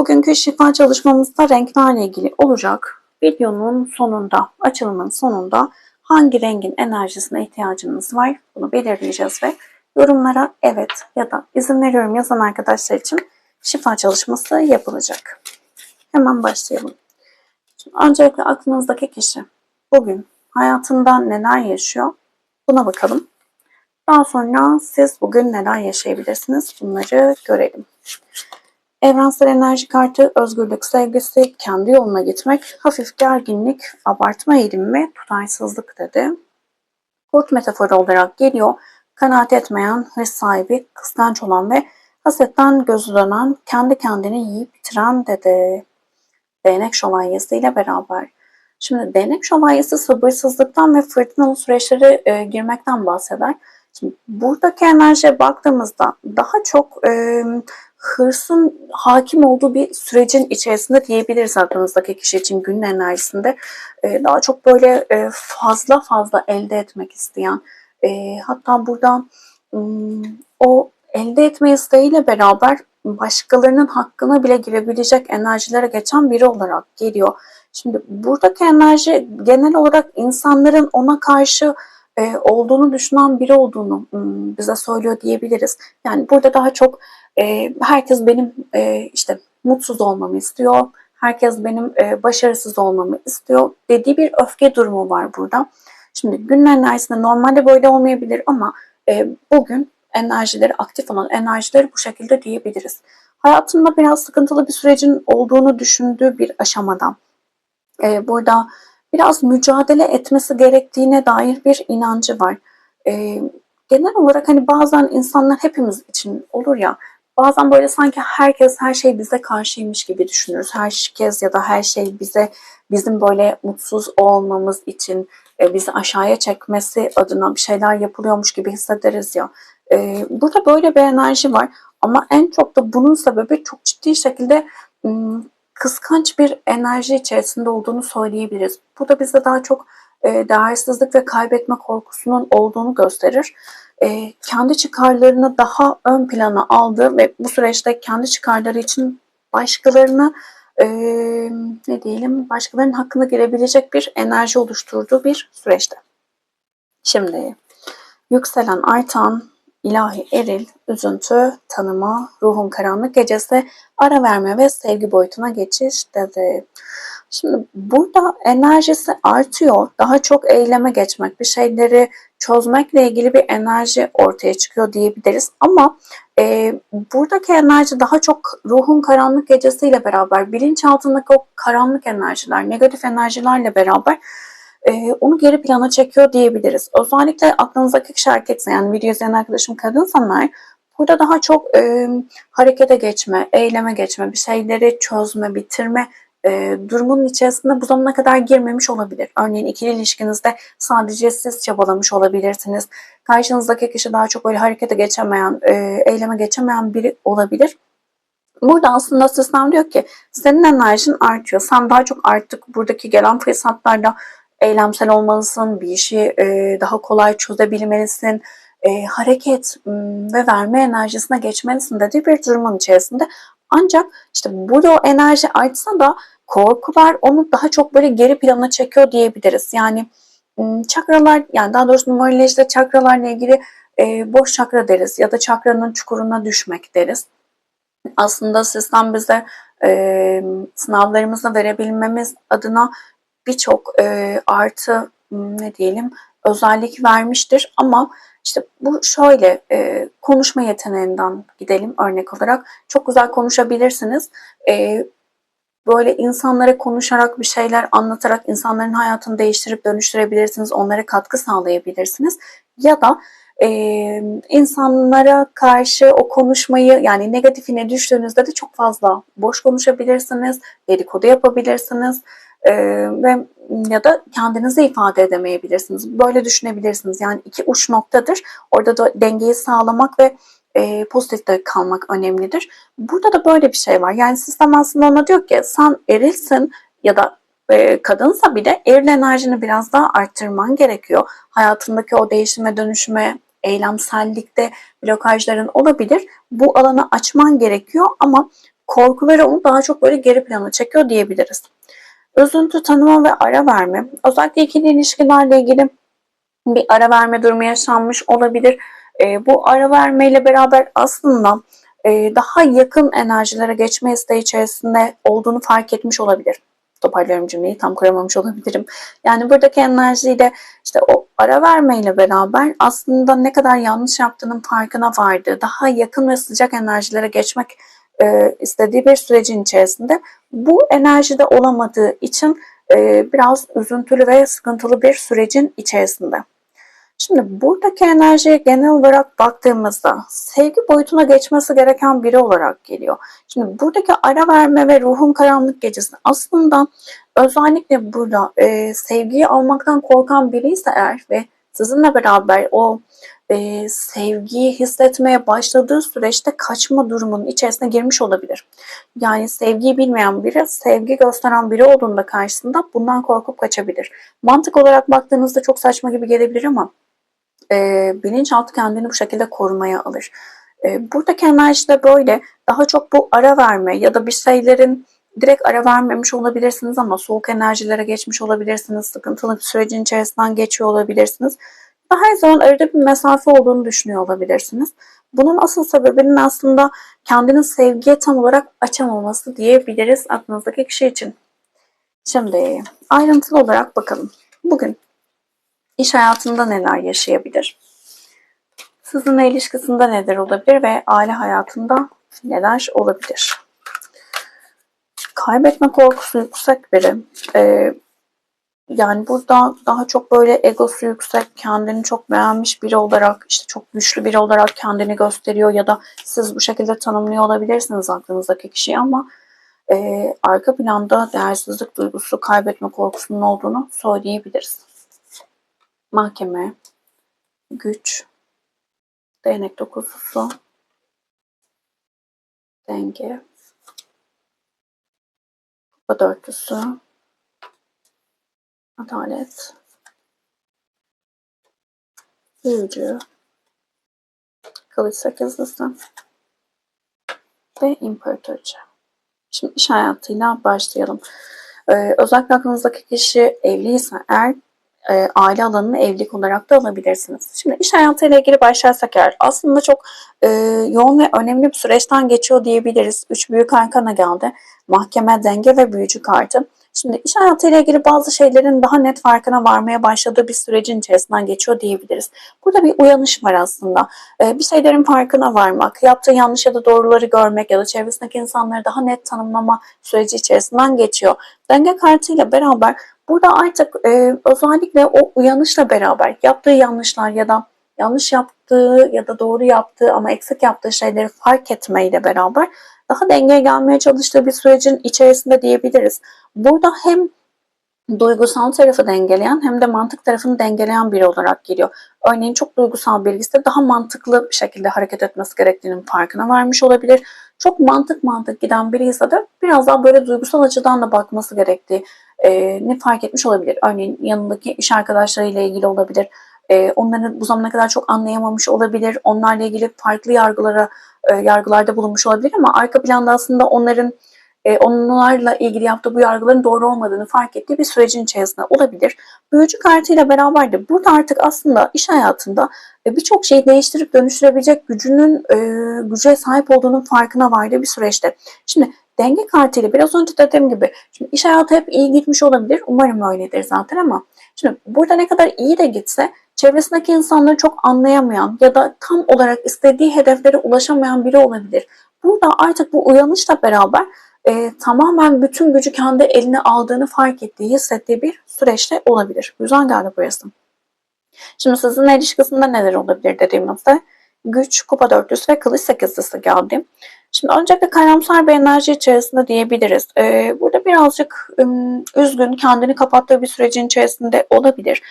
Bugünkü şifa çalışmamızda renklerle ilgili olacak. Videonun sonunda, açılımın sonunda hangi rengin enerjisine ihtiyacımız var bunu belirleyeceğiz ve yorumlara evet ya da izin veriyorum yazan arkadaşlar için şifa çalışması yapılacak. Hemen başlayalım. Şimdi öncelikle aklınızdaki kişi bugün hayatında neler yaşıyor buna bakalım. Daha sonra siz bugün neler yaşayabilirsiniz bunları görelim. Evrensel enerji kartı özgürlük sevgisi, kendi yoluna gitmek, hafif gerginlik, abartma eğilimi tutarsızlık dedi. Kurt metaforu olarak geliyor. Kanaat etmeyen, hırs sahibi, kıskanç olan ve hasetten gözü dönen, kendi kendini yiyip bitiren dedi. Değnek şövalyesi ile beraber. Şimdi değnek şövalyesi sabırsızlıktan ve fırtınalı süreçlere e, girmekten bahseder. Şimdi buradaki enerjiye baktığımızda daha çok e, hırsın hakim olduğu bir sürecin içerisinde diyebiliriz aklınızdaki kişi için günün enerjisinde. E, daha çok böyle e, fazla fazla elde etmek isteyen, e, hatta burada um, o elde etme isteğiyle beraber başkalarının hakkına bile girebilecek enerjilere geçen biri olarak geliyor. Şimdi buradaki enerji genel olarak insanların ona karşı e, olduğunu düşünen biri olduğunu hmm, bize söylüyor diyebiliriz. Yani burada daha çok e, herkes benim e, işte mutsuz olmamı istiyor, herkes benim e, başarısız olmamı istiyor dediği bir öfke durumu var burada. Şimdi günün enerjisinde normalde böyle olmayabilir ama e, bugün enerjileri aktif olan enerjileri bu şekilde diyebiliriz. Hayatında biraz sıkıntılı bir sürecin olduğunu düşündüğü bir aşamadan. E, burada biraz mücadele etmesi gerektiğine dair bir inancı var. E, genel olarak hani bazen insanlar hepimiz için olur ya bazen böyle sanki herkes her şey bize karşıymış gibi düşünürüz. Herkes ya da her şey bize bizim böyle mutsuz olmamız için e, bizi aşağıya çekmesi adına bir şeyler yapılıyormuş gibi hissederiz ya. E, burada böyle bir enerji var ama en çok da bunun sebebi çok ciddi şekilde kıskanç bir enerji içerisinde olduğunu söyleyebiliriz. Bu da bize daha çok e, değersizlik ve kaybetme korkusunun olduğunu gösterir. E, kendi çıkarlarını daha ön plana aldı ve bu süreçte kendi çıkarları için başkalarını e, ne diyelim başkalarının hakkına girebilecek bir enerji oluşturduğu bir süreçte. Şimdi yükselen artan ilahi eril, üzüntü, tanıma, ruhun karanlık gecesi, ara verme ve sevgi boyutuna geçiş dedi. Şimdi burada enerjisi artıyor. Daha çok eyleme geçmek, bir şeyleri çözmekle ilgili bir enerji ortaya çıkıyor diyebiliriz. Ama e, buradaki enerji daha çok ruhun karanlık gecesiyle beraber, bilinçaltındaki o karanlık enerjiler, negatif enerjilerle beraber e, onu geri plana çekiyor diyebiliriz. Özellikle aklınızdaki kişi erkekse yani video izleyen arkadaşım kadınsanlar burada daha çok e, harekete geçme, eyleme geçme, bir şeyleri çözme, bitirme e, durumunun içerisinde bu zamana kadar girmemiş olabilir. Örneğin ikili ilişkinizde sadece siz çabalamış olabilirsiniz. Karşınızdaki kişi daha çok böyle harekete geçemeyen, e, eyleme geçemeyen biri olabilir. Burada aslında sistem diyor ki senin enerjin artıyor. Sen daha çok artık buradaki gelen fırsatlarda eylemsel olmalısın, bir işi e, daha kolay çözebilmelisin, e, hareket ve verme enerjisine geçmelisin dediği bir durumun içerisinde. Ancak işte o enerji artsa da korkular onu daha çok böyle geri plana çekiyor diyebiliriz. Yani çakralar yani daha doğrusu numarolojide çakralarla ilgili e, boş çakra deriz ya da çakranın çukuruna düşmek deriz. Aslında sistem bize e, sınavlarımızda verebilmemiz adına birçok e, artı ne diyelim özellik vermiştir ama işte bu şöyle e, konuşma yeteneğinden gidelim örnek olarak. Çok güzel konuşabilirsiniz. E, böyle insanlara konuşarak bir şeyler anlatarak insanların hayatını değiştirip dönüştürebilirsiniz. Onlara katkı sağlayabilirsiniz. Ya da e, insanlara karşı o konuşmayı yani negatifine düştüğünüzde de çok fazla boş konuşabilirsiniz, dedikodu yapabilirsiniz e, ve ya da kendinizi ifade edemeyebilirsiniz. Böyle düşünebilirsiniz. Yani iki uç noktadır. Orada da dengeyi sağlamak ve e, pozitifte kalmak önemlidir. Burada da böyle bir şey var. Yani sistem aslında ona diyor ki sen erilsin ya da e, kadınsa bir de eril enerjini biraz daha arttırman gerekiyor. Hayatındaki o değişime dönüşüme eylemsellikte blokajların olabilir. Bu alanı açman gerekiyor ama korkuları onu daha çok böyle geri plana çekiyor diyebiliriz. Üzüntü tanıma ve ara verme. Özellikle ikili ilişkilerle ilgili bir ara verme durumu yaşanmış olabilir. E, bu ara vermeyle beraber aslında e, daha yakın enerjilere geçme isteği içerisinde olduğunu fark etmiş olabilir. Toparlıyorum cümleyi tam kuramamış olabilirim. Yani buradaki enerjiyle işte o ara vermeyle beraber aslında ne kadar yanlış yaptığının farkına vardı. Daha yakın ve sıcak enerjilere geçmek e, istediği bir sürecin içerisinde bu enerjide olamadığı için e, biraz üzüntülü ve sıkıntılı bir sürecin içerisinde. Şimdi buradaki enerjiye genel olarak baktığımızda sevgi boyutuna geçmesi gereken biri olarak geliyor. Şimdi buradaki ara verme ve ruhun karanlık gecesi aslında özellikle burada e, sevgiyi almaktan korkan biri ise eğer ve sizinle beraber o e, sevgiyi hissetmeye başladığı süreçte kaçma durumunun içerisine girmiş olabilir. Yani sevgiyi bilmeyen biri, sevgi gösteren biri olduğunda karşısında bundan korkup kaçabilir. Mantık olarak baktığınızda çok saçma gibi gelebilir ama e, bilinçaltı kendini bu şekilde korumaya alır. E, buradaki enerji de böyle daha çok bu ara verme ya da bir şeylerin direkt ara vermemiş olabilirsiniz ama soğuk enerjilere geçmiş olabilirsiniz. Sıkıntılı bir sürecin içerisinden geçiyor olabilirsiniz. Her zaman arada bir mesafe olduğunu düşünüyor olabilirsiniz. Bunun asıl sebebinin aslında kendini sevgiye tam olarak açamaması diyebiliriz aklınızdaki kişi için. Şimdi ayrıntılı olarak bakalım. Bugün iş hayatında neler yaşayabilir? Sizinle ilişkisinde neler olabilir ve aile hayatında neler olabilir? Kaybetme korkusu yüksek biri. Ee, yani burada daha çok böyle egosu yüksek, kendini çok beğenmiş biri olarak, işte çok güçlü biri olarak kendini gösteriyor ya da siz bu şekilde tanımlıyor olabilirsiniz aklınızdaki kişiyi ama e, arka planda değersizlik duygusu, kaybetme korkusunun olduğunu söyleyebiliriz mahkeme, güç, değnek dokuzusu, denge, kupa dörtlüsü, adalet, büyücü, kılıç sekizlisi ve imparatorca. Şimdi iş hayatıyla başlayalım. Ee, özellikle aklınızdaki kişi evliyse eğer e, aile alanını evlilik olarak da alabilirsiniz. Şimdi iş hayatıyla ilgili başlarsak eğer aslında çok e, yoğun ve önemli bir süreçten geçiyor diyebiliriz. Üç büyük arkana geldi. Mahkeme, denge ve büyücü kartı. Şimdi iş hayatıyla ilgili bazı şeylerin daha net farkına varmaya başladığı bir sürecin içerisinden geçiyor diyebiliriz. Burada bir uyanış var aslında. Ee, bir şeylerin farkına varmak, yaptığı yanlış ya da doğruları görmek ya da çevresindeki insanları daha net tanımlama süreci içerisinden geçiyor. Denge kartıyla beraber Burada artık e, özellikle o uyanışla beraber yaptığı yanlışlar ya da yanlış yaptığı ya da doğru yaptığı ama eksik yaptığı şeyleri fark etmeyle beraber daha dengeye gelmeye çalıştığı bir sürecin içerisinde diyebiliriz. Burada hem duygusal tarafı dengeleyen hem de mantık tarafını dengeleyen biri olarak geliyor. Örneğin çok duygusal birisi daha mantıklı bir şekilde hareket etmesi gerektiğinin farkına varmış olabilir. Çok mantık mantık giden biri ise de biraz daha böyle duygusal açıdan da bakması gerektiği e, ne fark etmiş olabilir. Örneğin yanındaki iş arkadaşlarıyla ilgili olabilir. E, onları bu zamana kadar çok anlayamamış olabilir. Onlarla ilgili farklı yargılara e, yargılarda bulunmuş olabilir ama arka planda aslında onların e, onlarla ilgili yaptığı bu yargıların doğru olmadığını fark ettiği bir sürecin içerisinde olabilir. Büyücü kartıyla beraber de burada artık aslında iş hayatında e, birçok şeyi değiştirip dönüştürebilecek gücünün e, güce sahip olduğunun farkına vardığı bir süreçte. Şimdi denge kartıyla biraz önce dediğim gibi şimdi iş hayatı hep iyi gitmiş olabilir. Umarım öyledir zaten ama şimdi burada ne kadar iyi de gitse çevresindeki insanları çok anlayamayan ya da tam olarak istediği hedeflere ulaşamayan biri olabilir. Burada artık bu uyanışla beraber e, tamamen bütün gücü kendi eline aldığını fark ettiği, hissettiği bir süreçte olabilir. Güzel geldi burası. Şimdi sizinle ilişkisinde neler olabilir dediğimizde güç, kupa dörtlüsü ve kılıç sekizlisi geldi. Şimdi öncelikle karamsar bir enerji içerisinde diyebiliriz. Ee, burada birazcık ım, üzgün, kendini kapattığı bir sürecin içerisinde olabilir.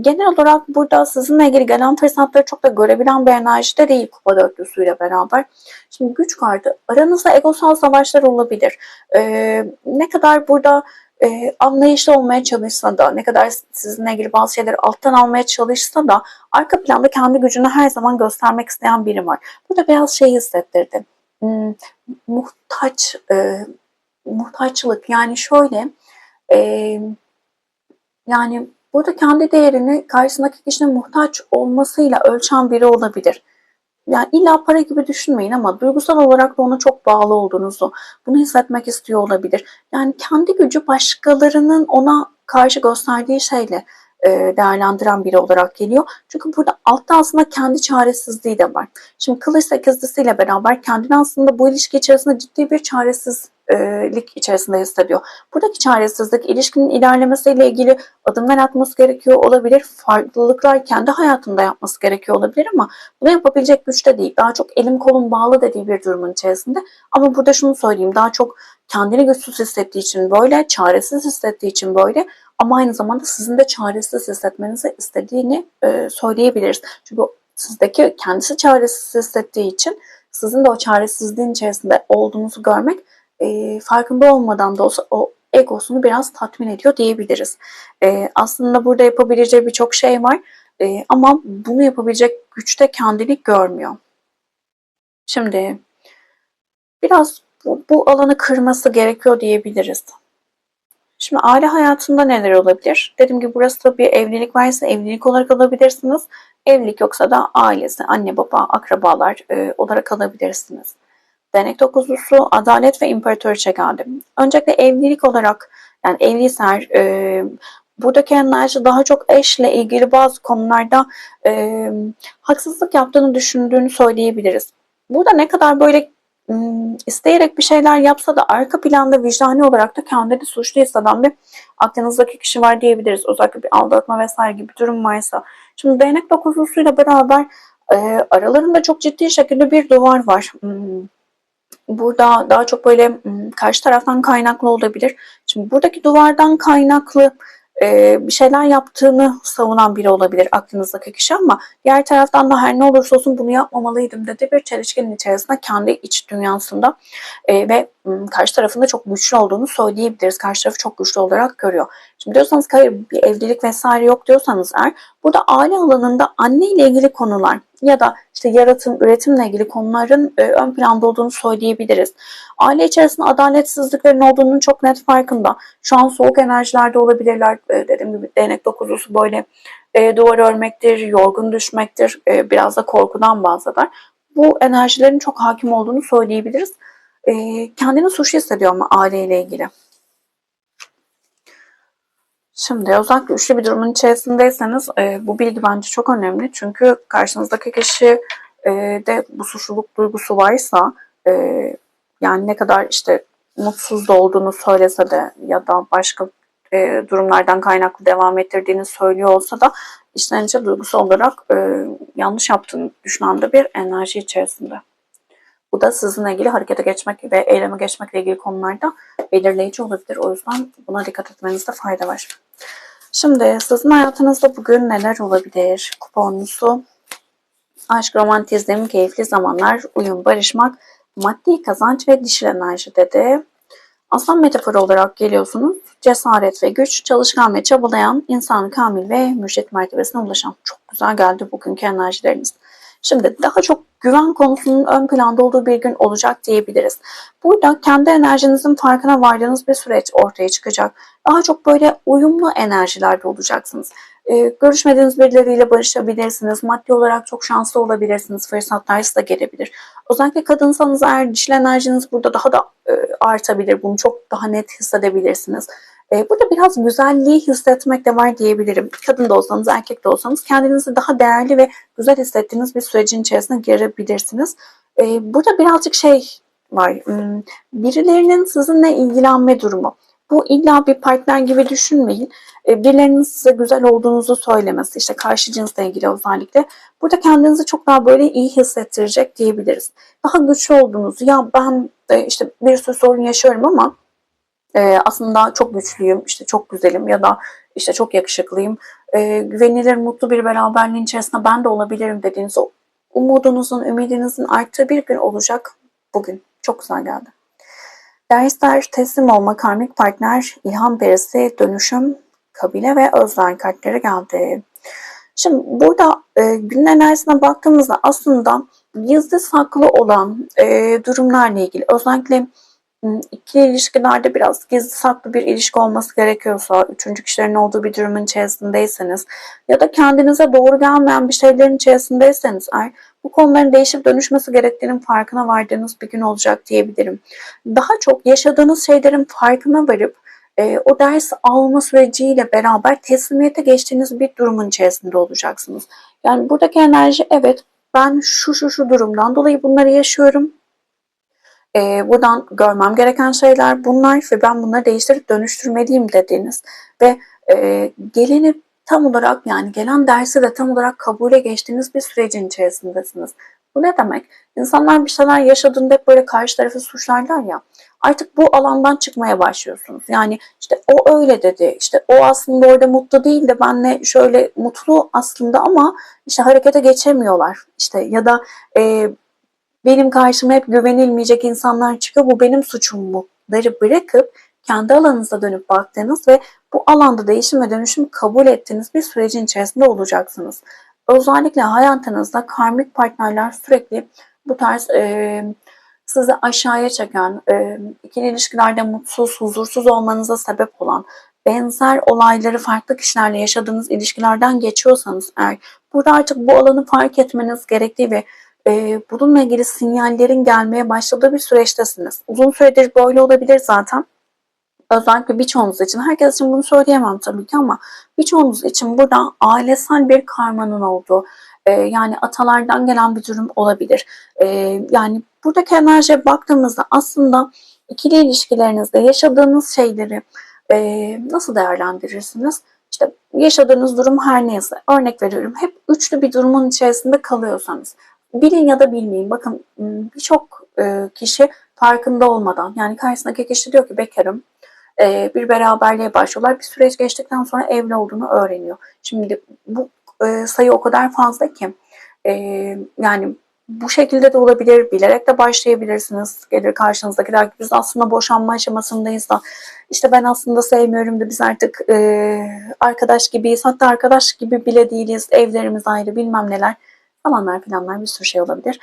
Genel olarak burada sizinle ilgili gelen fırsatları çok da görebilen bir enerjide değil kupa dörtlüsüyle beraber. Şimdi güç kartı. Aranızda egosal savaşlar olabilir. Ee, ne kadar burada e, anlayışlı olmaya çalışsa da, ne kadar sizinle ilgili bazı şeyleri alttan almaya çalışsa da arka planda kendi gücünü her zaman göstermek isteyen biri var. Burada biraz şey hissettirdi. Muhtaç, e, muhtaçlık yani şöyle e, yani burada kendi değerini karşısındaki kişinin muhtaç olmasıyla ölçen biri olabilir yani illa para gibi düşünmeyin ama duygusal olarak da ona çok bağlı olduğunuzu, bunu hissetmek istiyor olabilir. Yani kendi gücü başkalarının ona karşı gösterdiği şeyle değerlendiren biri olarak geliyor. Çünkü burada altta aslında kendi çaresizliği de var. Şimdi kılıç sekizlisiyle beraber kendini aslında bu ilişki içerisinde ciddi bir çaresizlik içerisinde hissediyor. Buradaki çaresizlik ilişkinin ilerlemesiyle ilgili adımlar atması gerekiyor olabilir. Farklılıklar kendi hayatında yapması gerekiyor olabilir ama bunu yapabilecek güçte değil. Daha çok elim kolum bağlı dediği bir durumun içerisinde. Ama burada şunu söyleyeyim. Daha çok kendini güçsüz hissettiği için böyle, çaresiz hissettiği için böyle ama aynı zamanda sizin de çaresiz hissetmenizi istediğini e, söyleyebiliriz. Çünkü sizdeki kendisi çaresiz hissettiği için sizin de o çaresizliğin içerisinde olduğunuzu görmek e, farkında olmadan da olsa o egosunu biraz tatmin ediyor diyebiliriz. E, aslında burada yapabileceği birçok şey var e, ama bunu yapabilecek güçte kendini görmüyor. Şimdi biraz bu, bu alanı kırması gerekiyor diyebiliriz. Şimdi aile hayatında neler olabilir? Dediğim gibi burası da bir evlilik varsa evlilik olarak alabilirsiniz. Evlilik yoksa da ailesi, anne baba, akrabalar e, olarak alabilirsiniz. Denek dokuzlusu adalet ve imparatoriçe geldi. Öncelikle evlilik olarak yani evliysen e, buradaki enerji daha çok eşle ilgili bazı konularda e, haksızlık yaptığını düşündüğünü söyleyebiliriz. Burada ne kadar böyle isteyerek bir şeyler yapsa da arka planda vicdani olarak da kendini suçlu hisseden bir aklınızdaki kişi var diyebiliriz. Özellikle bir aldatma vesaire gibi bir durum varsa. Şimdi değnek dokuzlusuyla beraber e, aralarında çok ciddi şekilde bir duvar var. Hmm, burada daha çok böyle hmm, karşı taraftan kaynaklı olabilir. Şimdi buradaki duvardan kaynaklı e, bir şeyler yaptığını savunan biri olabilir aklınızdaki kişi ama diğer taraftan da her ne olursa olsun bunu yapmamalıydım dedi bir çelişkinin içerisinde kendi iç dünyasında e, ve karşı tarafında çok güçlü olduğunu söyleyebiliriz. Karşı tarafı çok güçlü olarak görüyor. Şimdi diyorsanız ki hayır bir evlilik vesaire yok diyorsanız eğer burada aile alanında anne ile ilgili konular ya da işte yaratım, üretimle ilgili konuların e, ön planda olduğunu söyleyebiliriz. Aile içerisinde adaletsizliklerin olduğunun çok net farkında. Şu an soğuk enerjilerde olabilirler. E, dediğim gibi değnek dokuzusu böyle e, duvar örmektir, yorgun düşmektir. E, biraz da korkudan bahseder. Bu enerjilerin çok hakim olduğunu söyleyebiliriz. Kendini suçlu hissediyor ama aileyle ilgili. Şimdi özellikle üçlü bir durumun içerisindeyseniz e, bu bilgi bence çok önemli. Çünkü karşınızdaki kişi e, de bu suçluluk duygusu varsa e, yani ne kadar işte mutsuz da olduğunu söylese de ya da başka e, durumlardan kaynaklı devam ettirdiğini söylüyor olsa da içten içe duygusal olarak e, yanlış yaptığını düşünen de bir enerji içerisinde. Bu da sizinle ilgili harekete geçmek ve eyleme geçmekle ilgili konularda belirleyici olabilir. O yüzden buna dikkat etmenizde fayda var. Şimdi sizin hayatınızda bugün neler olabilir? Kuponunuzu aşk, romantizm, keyifli zamanlar, uyum, barışmak, maddi kazanç ve dişil enerji dedi. Aslan metaforu olarak geliyorsunuz. Cesaret ve güç, çalışkan ve çabalayan, insan kamil ve mürşit mertebesine ulaşan. Çok güzel geldi bugünkü enerjileriniz. Şimdi daha çok güven konusunun ön planda olduğu bir gün olacak diyebiliriz. Burada kendi enerjinizin farkına vardığınız bir süreç ortaya çıkacak. Daha çok böyle uyumlu enerjilerde olacaksınız. Ee, görüşmediğiniz birileriyle barışabilirsiniz. Maddi olarak çok şanslı olabilirsiniz. Fırsatlar size gelebilir. Özellikle kadınsanız eğer dişil enerjiniz burada daha da e, artabilir. Bunu çok daha net hissedebilirsiniz. E, burada biraz güzelliği hissetmek de var diyebilirim. Kadın da olsanız, erkek de olsanız kendinizi daha değerli ve güzel hissettiğiniz bir sürecin içerisine girebilirsiniz. E, burada birazcık şey var. Hmm, birilerinin sizinle ilgilenme durumu. Bu illa bir partner gibi düşünmeyin. E, birilerinin size güzel olduğunuzu söylemesi, işte karşı cinsle ilgili özellikle. Burada kendinizi çok daha böyle iyi hissettirecek diyebiliriz. Daha güçlü olduğunuzu, ya ben işte bir sürü sorun yaşıyorum ama e, aslında çok güçlüyüm, işte çok güzelim ya da işte çok yakışıklıyım, e, güvenilir, mutlu bir beraberliğin içerisinde ben de olabilirim dediğiniz o umudunuzun, ümidinizin arttığı bir gün olacak bugün. Çok güzel geldi. Dersler, teslim olma, karmik partner, ilham perisi, dönüşüm, kabile ve özler kartları geldi. Şimdi burada e, günün enerjisine baktığımızda aslında gizli saklı olan e, durumlarla ilgili özellikle ikili ilişkilerde biraz gizli saklı bir ilişki olması gerekiyorsa, üçüncü kişilerin olduğu bir durumun içerisindeyseniz ya da kendinize doğru gelmeyen bir şeylerin içerisindeyseniz eğer bu konuların değişip dönüşmesi gerektiğinin farkına vardığınız bir gün olacak diyebilirim. Daha çok yaşadığınız şeylerin farkına varıp e, o ders alma süreciyle beraber teslimiyete geçtiğiniz bir durumun içerisinde olacaksınız. Yani buradaki enerji evet ben şu şu şu durumdan dolayı bunları yaşıyorum e, buradan görmem gereken şeyler bunlar ve ben bunları değiştirip dönüştürmeliyim dediğiniz ve e, geleni tam olarak yani gelen dersi de tam olarak kabule geçtiğiniz bir sürecin içerisindesiniz. Bu ne demek? İnsanlar bir şeyler yaşadığında hep böyle karşı tarafı suçlarlar ya. Artık bu alandan çıkmaya başlıyorsunuz. Yani işte o öyle dedi. İşte o aslında orada mutlu değil de benle şöyle mutlu aslında ama işte harekete geçemiyorlar. İşte ya da e, benim karşıma hep güvenilmeyecek insanlar çıkıyor. Bu benim suçum mu? Ları bırakıp kendi alanınıza dönüp baktığınız ve bu alanda değişim ve dönüşüm kabul ettiğiniz bir sürecin içerisinde olacaksınız. Özellikle hayatınızda karmik partnerler sürekli bu tarz e, sizi aşağıya çeken, e, ikili ilişkilerde mutsuz, huzursuz olmanıza sebep olan, benzer olayları farklı kişilerle yaşadığınız ilişkilerden geçiyorsanız eğer burada artık bu alanı fark etmeniz gerektiği ve e, bununla ilgili sinyallerin gelmeye başladığı bir süreçtesiniz. Uzun süredir böyle olabilir zaten. Özellikle birçoğunuz için, herkes için bunu söyleyemem tabii ki ama birçoğunuz için burada ailesel bir karmanın olduğu, e, yani atalardan gelen bir durum olabilir. E, yani buradaki enerjiye baktığımızda aslında ikili ilişkilerinizde yaşadığınız şeyleri e, nasıl değerlendirirsiniz? İşte yaşadığınız durum her neyse, örnek veriyorum, hep üçlü bir durumun içerisinde kalıyorsanız, bilin ya da bilmeyin. Bakın birçok kişi farkında olmadan yani karşısındaki kişi diyor ki bekarım bir beraberliğe başlıyorlar. Bir süreç geçtikten sonra evli olduğunu öğreniyor. Şimdi bu sayı o kadar fazla ki yani bu şekilde de olabilir. Bilerek de başlayabilirsiniz. Gelir karşınızdaki der ki biz aslında boşanma aşamasındayız da işte ben aslında sevmiyorum da biz artık arkadaş gibiyiz. Hatta arkadaş gibi bile değiliz. Evlerimiz ayrı bilmem neler falanlar filanlar bir sürü şey olabilir.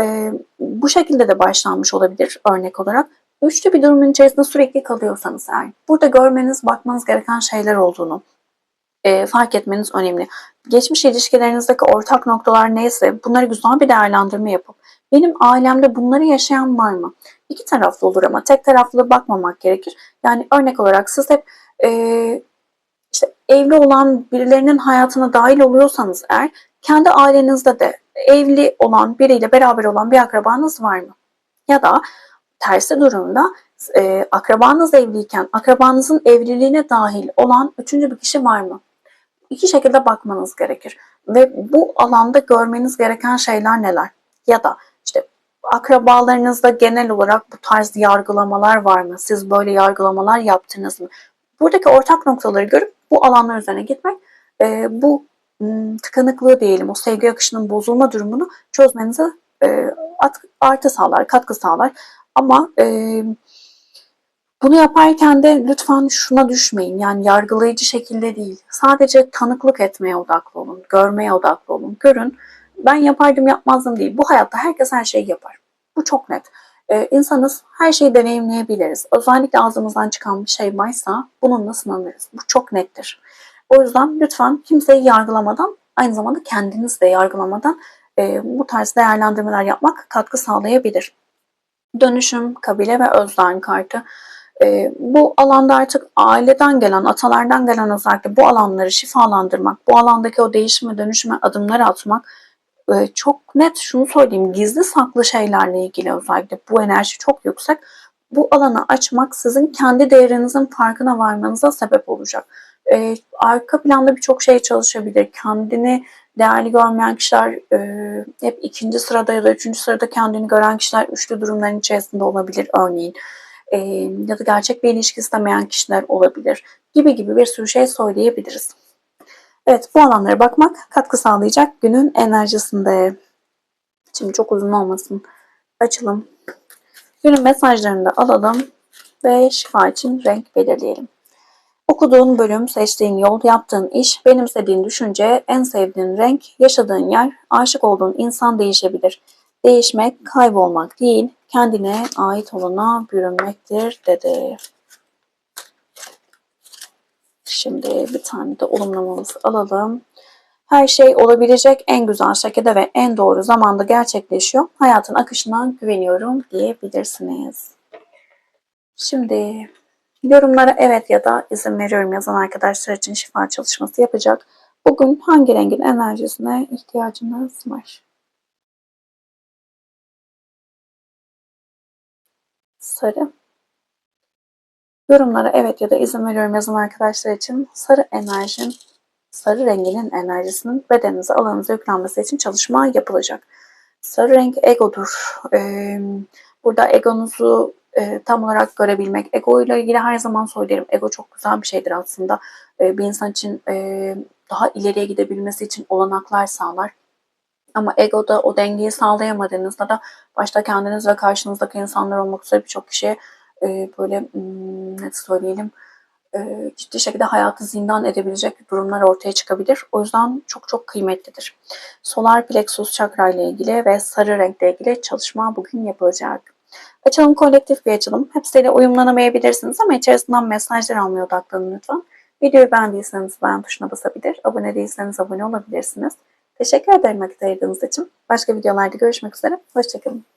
E, bu şekilde de başlanmış olabilir örnek olarak. Üçlü bir durumun içerisinde sürekli kalıyorsanız eğer burada görmeniz, bakmanız gereken şeyler olduğunu e, fark etmeniz önemli. Geçmiş ilişkilerinizdeki ortak noktalar neyse bunları güzel bir değerlendirme yapıp benim ailemde bunları yaşayan var mı? İki taraflı olur ama tek taraflı bakmamak gerekir. Yani örnek olarak siz hep e, evli olan birilerinin hayatına dahil oluyorsanız eğer kendi ailenizde de evli olan biriyle beraber olan bir akrabanız var mı? Ya da tersi durumda e, akrabanız evliyken akrabanızın evliliğine dahil olan üçüncü bir kişi var mı? İki şekilde bakmanız gerekir. Ve bu alanda görmeniz gereken şeyler neler? Ya da işte akrabalarınızda genel olarak bu tarz yargılamalar var mı? Siz böyle yargılamalar yaptınız mı? Buradaki ortak noktaları görüp bu alanlar üzerine gitmek e, bu tıkanıklığı diyelim, o sevgi akışının bozulma durumunu çözmenize e, artı sağlar, katkı sağlar. Ama e, bunu yaparken de lütfen şuna düşmeyin. Yani yargılayıcı şekilde değil. Sadece tanıklık etmeye odaklı olun. Görmeye odaklı olun. Görün. Ben yapardım yapmazdım değil. Bu hayatta herkes her şeyi yapar. Bu çok net. Ee, insanız her şeyi deneyimleyebiliriz. Özellikle ağzımızdan çıkan bir şey varsa bununla sınanırız. Bu çok nettir. O yüzden lütfen kimseyi yargılamadan aynı zamanda kendiniz de yargılamadan e, bu tarz değerlendirmeler yapmak katkı sağlayabilir. Dönüşüm, kabile ve özden kartı. E, bu alanda artık aileden gelen, atalardan gelen özellikle bu alanları şifalandırmak, bu alandaki o değişim ve dönüşüme adımları atmak e, çok net şunu söyleyeyim gizli saklı şeylerle ilgili özellikle bu enerji çok yüksek. bu alanı açmak sizin kendi değerinizin farkına varmanıza sebep olacak. Ee, arka planda birçok şey çalışabilir. Kendini değerli görmeyen kişiler e, hep ikinci sırada ya da üçüncü sırada kendini gören kişiler üçlü durumların içerisinde olabilir örneğin. Ee, ya da gerçek bir ilişki istemeyen kişiler olabilir gibi gibi bir sürü şey söyleyebiliriz. Evet bu alanlara bakmak katkı sağlayacak günün enerjisinde. Şimdi çok uzun olmasın. Açalım. Günün mesajlarını da alalım ve şifa için renk belirleyelim. Okuduğun bölüm, seçtiğin yol, yaptığın iş, benimsediğin düşünce, en sevdiğin renk, yaşadığın yer, aşık olduğun insan değişebilir. Değişmek, kaybolmak değil, kendine ait olana bürünmektir dedi. Şimdi bir tane de olumlamamızı alalım. Her şey olabilecek en güzel şekilde ve en doğru zamanda gerçekleşiyor. Hayatın akışına güveniyorum diyebilirsiniz. Şimdi yorumlara evet ya da izin veriyorum yazan arkadaşlar için şifa çalışması yapacak. Bugün hangi rengin enerjisine ihtiyacınız var? Sarı. Yorumlara evet ya da izin veriyorum yazan arkadaşlar için sarı enerjin, sarı renginin enerjisinin bedeninize, alanınıza yüklenmesi için çalışma yapılacak. Sarı renk egodur. Ee, burada egonuzu e, tam olarak görebilmek. Ego ile ilgili her zaman söylerim. Ego çok güzel bir şeydir aslında. E, bir insan için e, daha ileriye gidebilmesi için olanaklar sağlar. Ama egoda o dengeyi sağlayamadığınızda da başta kendiniz ve karşınızdaki insanlar olmak üzere birçok kişiye e, böyle hmm, nasıl söyleyelim e, ciddi şekilde hayatı zindan edebilecek durumlar ortaya çıkabilir. O yüzden çok çok kıymetlidir. Solar plexus çakra ile ilgili ve sarı renkle ilgili çalışma bugün yapılacak. Açalım kolektif bir açılım. Hepsiyle uyumlanamayabilirsiniz ama içerisinden mesajlar almaya odaklanın lütfen. Videoyu beğendiyseniz beğen tuşuna basabilir. Abone değilseniz abone olabilirsiniz. Teşekkür ederim vakit ayırdığınız için. Başka videolarda görüşmek üzere. Hoşçakalın.